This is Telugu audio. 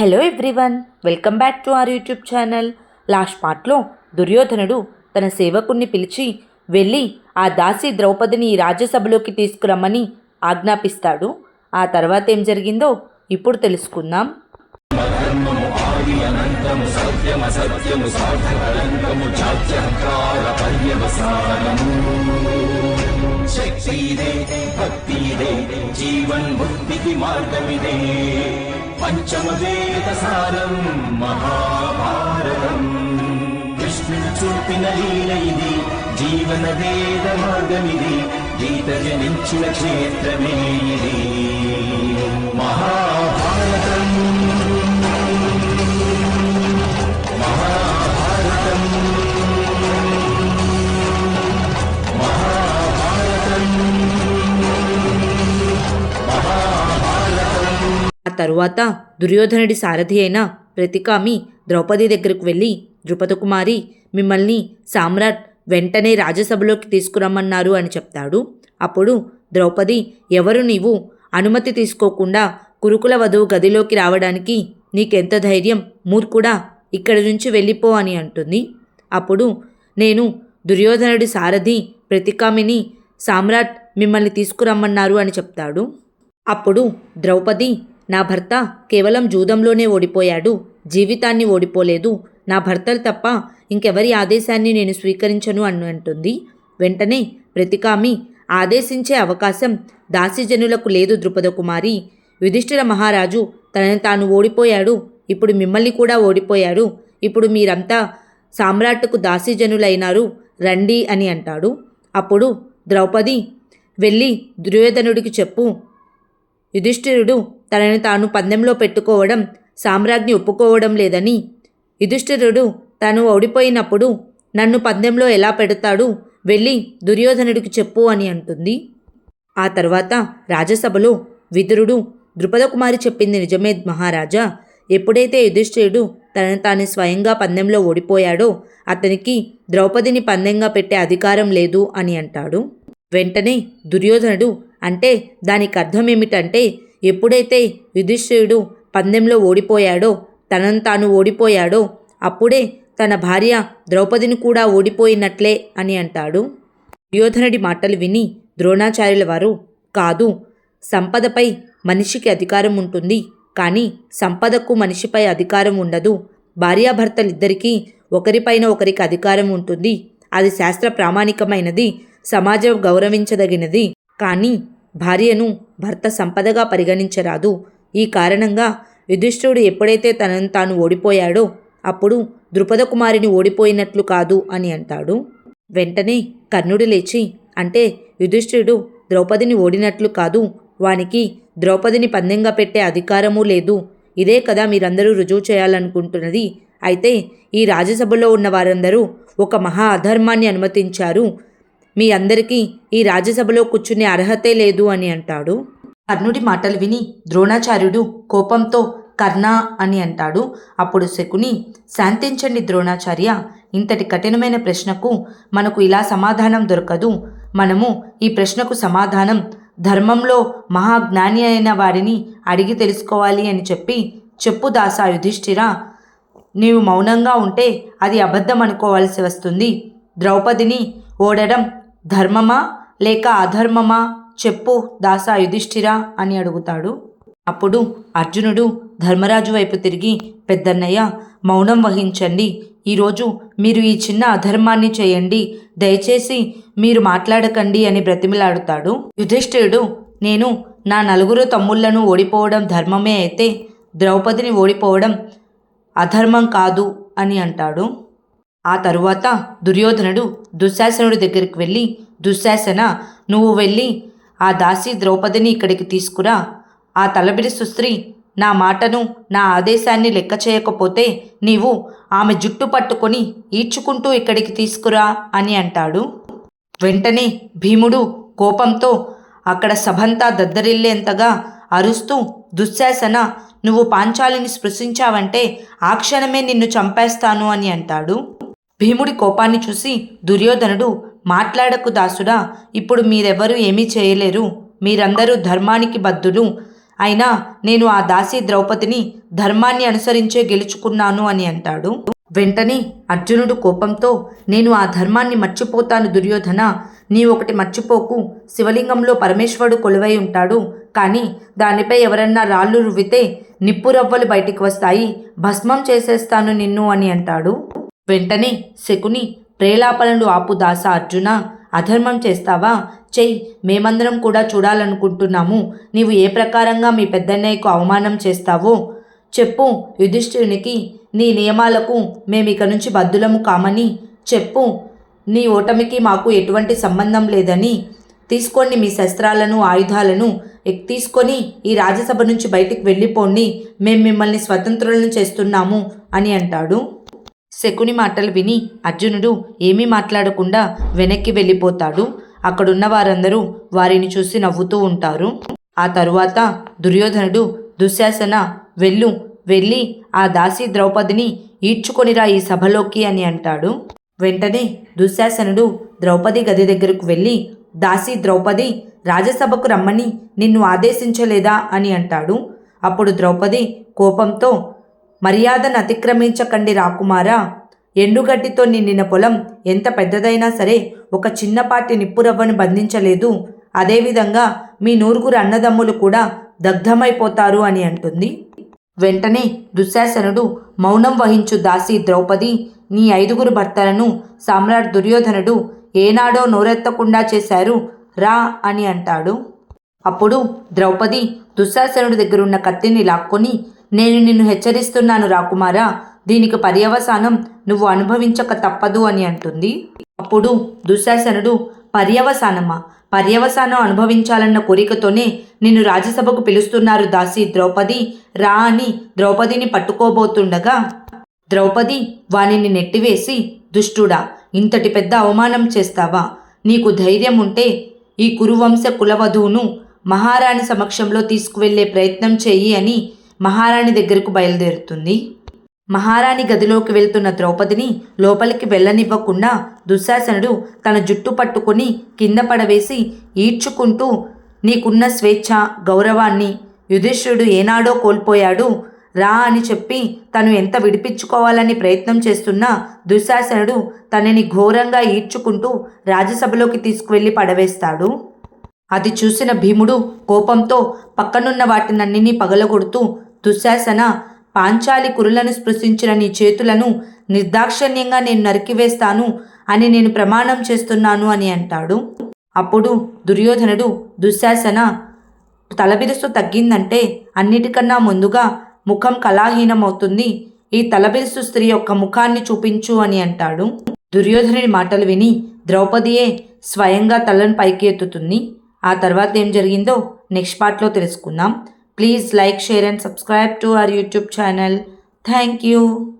Hello everyone welcome back to our YouTube channel last పార్ట్లో దుర్యోధనుడు తన సేవకుణ్ణి పిలిచి వెళ్ళి ఆ దాసి ద్రౌపదిని రాజ్యసభలోకి తీసుకురమ్మని ఆజ్ఞాపిస్తాడు ఆ తర్వాత ఏం జరిగిందో ఇప్పుడు తెలుసుకుందాం శక్తిదే భక్తిదే జీవన్ ముక్తికి మార్గమిదే. పంచమ వేద సారం మహాభారతం. కృష్ణుడు చూపిన లీల ఇది జీవన వేద మార్గమిది గీత జనించిన క్షేత్రమే ఇది. మహాభారతం. తరువాత దుర్యోధనుడి సారథి అయిన ప్రతికామి ద్రౌపది దగ్గరకు వెళ్ళి ద్రుపదకుమారి మిమ్మల్ని సామ్రాట్ వెంటనే రాజ్యసభలోకి తీసుకురమ్మన్నారు అని చెప్తాడు. అప్పుడు ద్రౌపది ఎవరు నీవు? అనుమతి తీసుకోకుండా కురుకుల వధువు గదిలోకి రావడానికి నీకెంత ధైర్యం? మూర్ఖుడా ఇక్కడి నుంచి వెళ్ళిపో అని అంటుంది. అప్పుడు నేను దుర్యోధనుడి సారథి ప్రతికామిని సామ్రాట్ మిమ్మల్ని తీసుకురమ్మన్నారు అని చెప్తాడు. అప్పుడు ద్రౌపది నా భర్త కేవలం జూదంలోనే ఓడిపోయాడు. జీవితాన్ని ఓడిపోలేదు. నా భర్తలు తప్ప ఇంకెవరి ఆదేశాన్ని నేను స్వీకరించను అని అంటుంది. వెంటనే ప్రతికామి ఆదేశించే అవకాశం దాసిజనులకు లేదు ద్రుపద కుమారి. యుధిష్ఠిర మహారాజు తనని తాను ఓడిపోయాడు. ఇప్పుడు మిమ్మల్ని కూడా ఓడిపోయారు. ఇప్పుడు మీరంతా సామ్రాట్కు దాసీజనులైనారు. రండి అని అంటాడు. అప్పుడు ద్రౌపది వెళ్ళి దుర్యోధనుడికి చెప్పు. యుధిష్ఠిరుడు తనని తాను పందెంలో పెట్టుకోవడం సామ్రాజ్ఞి ఒప్పుకోవడం లేదని. యుధిష్ఠిరుడు తాను ఓడిపోయినప్పుడు నన్ను పందెంలో ఎలా పెడతాడు వెళ్ళి దుర్యోధనుడికి చెప్పు అని అంటుంది. ఆ తర్వాత రాజసభలో విదురుడు ద్రుపదకుమారి చెప్పింది నిజమే మహారాజా. ఎప్పుడైతే యుధిష్ఠిరుడు తనని తాను స్వయంగా పందెంలో ఓడిపోయాడో అతనికి ద్రౌపదిని పందెంగా పెట్టే అధికారం లేదు అని అంటాడు. వెంటనే దుర్యోధనుడు అంటే దానికి అర్థం ఏమిటంటే ఎప్పుడైతే యుధిష్ఠిరుడు పందెంలో ఓడిపోయాడో తనను తాను ఓడిపోయాడో అప్పుడే తన భార్య ద్రౌపదిని కూడా ఓడిపోయినట్లే అని అంటాడు. దుర్యోధనుడి మాటలు విని ద్రోణాచార్యుల వారు కాదు సంపదపై మనిషికి అధికారం ఉంటుంది కానీ సంపదకు మనిషిపై అధికారం ఉండదు. భార్యాభర్తలిద్దరికీ ఒకరిపైన ఒకరికి అధికారం ఉంటుంది. అది శాస్త్ర ప్రామాణికమైనది సమాజం గౌరవించదగినది. కానీ భార్యను భర్త సంపదగా పరిగణించరాదు. ఈ కారణంగా యుధిష్ఠుడు ఎప్పుడైతే తనను తాను ఓడిపోయాడో అప్పుడు ద్రుపద కుమారిని ఓడిపోయినట్లు కాదు అని అంటాడు. వెంటనే కర్ణుడు లేచి అంటే యుధిష్ఠిరుడు ద్రౌపదిని ఓడినట్లు కాదు వానికి ద్రౌపదిని పందెంగా పెట్టే అధికారమూ లేదు. ఇదే కదా మీరందరూ రుజువు చేయాలనుకుంటున్నది. అయితే ఈ రాజ్యసభలో ఉన్న వారందరూ ఒక మహా అధర్మాన్ని అనుమతించారు. మీ అందరికీ ఈ రాజ్యసభలో కూర్చునే అర్హతే లేదు అని అంటాడు. కర్ణుడి మాటలు విని ద్రోణాచార్యుడు కోపంతో కర్ణ అని అంటాడు. అప్పుడు శకుని శాంతించండి ద్రోణాచార్య ఇంతటి కఠినమైన ప్రశ్నకు మనకు ఇలా సమాధానం దొరకదు. మనము ఈ ప్రశ్నకు సమాధానం ధర్మంలో మహాజ్ఞాని అయిన వారిని అడిగి తెలుసుకోవాలి అని చెప్పి చెప్పు దాసా యుధిష్ఠిరా నీవు మౌనంగా ఉంటే అది అబద్ధం అనుకోవాల్సి వస్తుంది. ద్రౌపదిని ఓడడం ధర్మమా లేక అధర్మమా? చెప్పు దాసా యుధిష్ఠిరా అని అడుగుతాడు. అప్పుడు అర్జునుడు ధర్మరాజు వైపు తిరిగి పెద్దన్నయ్య మౌనం వహించండి. ఈరోజు మీరు ఈ చిన్న అధర్మాన్ని చేయండి. దయచేసి మీరు మాట్లాడకండి అని బ్రతిమిలాడుతాడు. యుధిష్ఠిరుడు నేను నా నలుగురు తమ్ముళ్ళను ఓడిపోవడం ధర్మమే అయితే ద్రౌపదిని ఓడిపోవడం అధర్మం కాదు అని అంటాడు. ఆ తరువాత దుర్యోధనుడు దుశ్శాసనుడి దగ్గరికి వెళ్ళి దుశ్శాసన నువ్వు వెళ్ళి ఆ దాసి ద్రౌపదిని ఇక్కడికి తీసుకురా. ఆ తలబిరి సుస్త్రీ నా మాటను నా ఆదేశాన్ని లెక్క చేయకపోతే నీవు ఆమె జుట్టు పట్టుకొని ఈడ్చుకుంటూ ఇక్కడికి తీసుకురా అని అంటాడు. వెంటనే భీముడు కోపంతో అక్కడ సభంతా దద్దరిల్లేంతగా అరుస్తూ దుశ్శాసన నువ్వు పాంచాలిని స్పృశించావంటే ఆ క్షణమే నిన్ను చంపేస్తాను అని అంటాడు. భీముడి కోపాన్ని చూసి దుర్యోధనుడు మాట్లాడకు దాసుడా ఇప్పుడు మీరెవరూ ఏమీ చేయలేరు. మీరందరూ ధర్మానికి బద్ధులు. అయినా నేను ఆ దాసి ద్రౌపదిని ధర్మాన్ని అనుసరించే గెలుచుకున్నాను అని అంటాడు. వెంటనే అర్జునుడు కోపంతో నేను ఆ ధర్మాన్ని మర్చిపోతాను దుర్యోధన. నీ ఒకటి మర్చిపోకు. శివలింగంలో పరమేశ్వరుడు కొలువై ఉంటాడు. కానీ దానిపై ఎవరన్నా రాళ్ళు రువ్వితే నిప్పురవ్వలు బయటికి వస్తాయి. భస్మం చేసేస్తాను నిన్ను అని అంటాడు. వెంటనే శకుని ప్రేలాపనలు ఆపు దాస అర్జున. అధర్మం చేస్తావా? చెయ్యి మేమందరం కూడా చూడాలనుకుంటున్నాము. నీవు ఏ ప్రకారంగా మీ పెద్దన్నయ్యకు అవమానం చేస్తావో చెప్పు. యుధిష్ఠిరునికి నీ నియమాలకు మేమిక నుంచి బద్దులము కామని చెప్పు. నీ ఓటమికి మాకు ఎటువంటి సంబంధం లేదని తీసుకోండి మీ శస్త్రాలను ఆయుధాలను. తీసుకొని ఈ రాజ్యసభ నుంచి బయటికి వెళ్ళిపోండి. మేము మిమ్మల్ని స్వతంత్రులను చేస్తున్నాము అని అంటాడు. శకుని మాటలు విని అర్జునుడు ఏమీ మాట్లాడకుండా వెనక్కి వెళ్ళిపోతాడు. అక్కడున్న వారందరూ వారిని చూసి నవ్వుతూ ఉంటారు. ఆ తరువాత దుర్యోధనుడు దుశ్శాసన వెళ్ళు వెళ్ళి ఆ దాసి ద్రౌపదిని ఈడ్చుకొనిరా ఈ సభలోకి అని అంటాడు. వెంటనే దుశ్శాసనుడు ద్రౌపది గది దగ్గరకు వెళ్ళి దాసి ద్రౌపది రాజసభకు రమ్మని నిన్ను ఆదేశించలేదా అని అంటాడు. అప్పుడు ద్రౌపది కోపంతో మర్యాదను అతిక్రమించకండి రాకుమారా ఎండుగడ్డితో నిండిన పొలం ఎంత పెద్దదైనా సరే ఒక చిన్నపాటి నిప్పురవ్వను బంధించలేదు. అదేవిధంగా మీ నూరుగురు అన్నదమ్ములు కూడా దగ్ధమైపోతారు అని అంటుంది. వెంటనే దుశ్శాసనుడు మౌనం వహించు దాసి ద్రౌపది నీ ఐదుగురు భర్తలను సామ్రాట్ దుర్యోధనుడు ఏనాడో నోరెత్తకుండా చేశారు. రా అని అంటాడు. అప్పుడు ద్రౌపది దుశ్శాసనుడి దగ్గరున్న కత్తిని లాక్కొని నేను నిన్ను హెచ్చరిస్తున్నాను రాకుమారా దీనికి పర్యవసానం నువ్వు అనుభవించక తప్పదు అని అంటుంది. అప్పుడు దుశ్శాసనుడు పర్యవసానమా? పర్యవసానం అనుభవించాలన్న కోరికతోనే నిన్ను రాజ్యసభకు పిలుస్తున్నారు దాసి ద్రౌపది. రా అని ద్రౌపదిని పట్టుకోబోతుండగా ద్రౌపది వానిని నెట్టివేసి దుష్టుడా ఇంతటి పెద్ద అవమానం చేస్తావా? నీకు ధైర్యం ఉంటే ఈ కురువంశ కులవధువును మహారాణి సమక్షంలో తీసుకువెళ్ళే ప్రయత్నం చెయ్యి అని మహారాణి దగ్గరకు బయలుదేరుతుంది. మహారాణి గదిలోకి వెళ్తున్న ద్రౌపదిని లోపలికి వెళ్ళనివ్వకుండా దుశ్శాసనుడు తన జుట్టు పట్టుకొని కింద పడవేసి ఈడ్చుకుంటూ నీకున్న స్వేచ్ఛ గౌరవాన్ని యుధిష్ఠుడు ఏనాడో కోల్పోయాడు. రా అని చెప్పి తను ఎంత విడిపించుకోవాలని ప్రయత్నం చేస్తున్నా దుశ్శాసనుడు తనని ఘోరంగా ఈడ్చుకుంటూ రాజ్యసభలోకి తీసుకువెళ్ళి పడవేస్తాడు. అది చూసిన భీముడు కోపంతో పక్కనున్న వాటినన్నిని పగలగొడుతూ దుశ్శాసన పాంచాలి కురులను స్పృశించిన నీ చేతులను నిర్దాక్షణ్యంగా నేను నరికివేస్తాను అని నేను ప్రమాణం చేస్తున్నాను అని అంటాడు. అప్పుడు దుర్యోధనుడు దుశ్శాసన తలబిరుసు తగ్గిందంటే అన్నిటికన్నా ముందుగా ముఖం కళాహీనమవుతుంది. ఈ తలబిరుసు స్త్రీ యొక్క ముఖాన్ని చూపించు అని అంటాడు. దుర్యోధనుడి మాటలు విని ద్రౌపదియే స్వయంగా తలను పైకి ఎత్తుతుంది ఆ తర్వాత ఏం జరిగిందో నెక్స్ట్ పార్ట్లో తెలుసుకుందాం. Please like, share and subscribe to our YouTube channel. Thank you.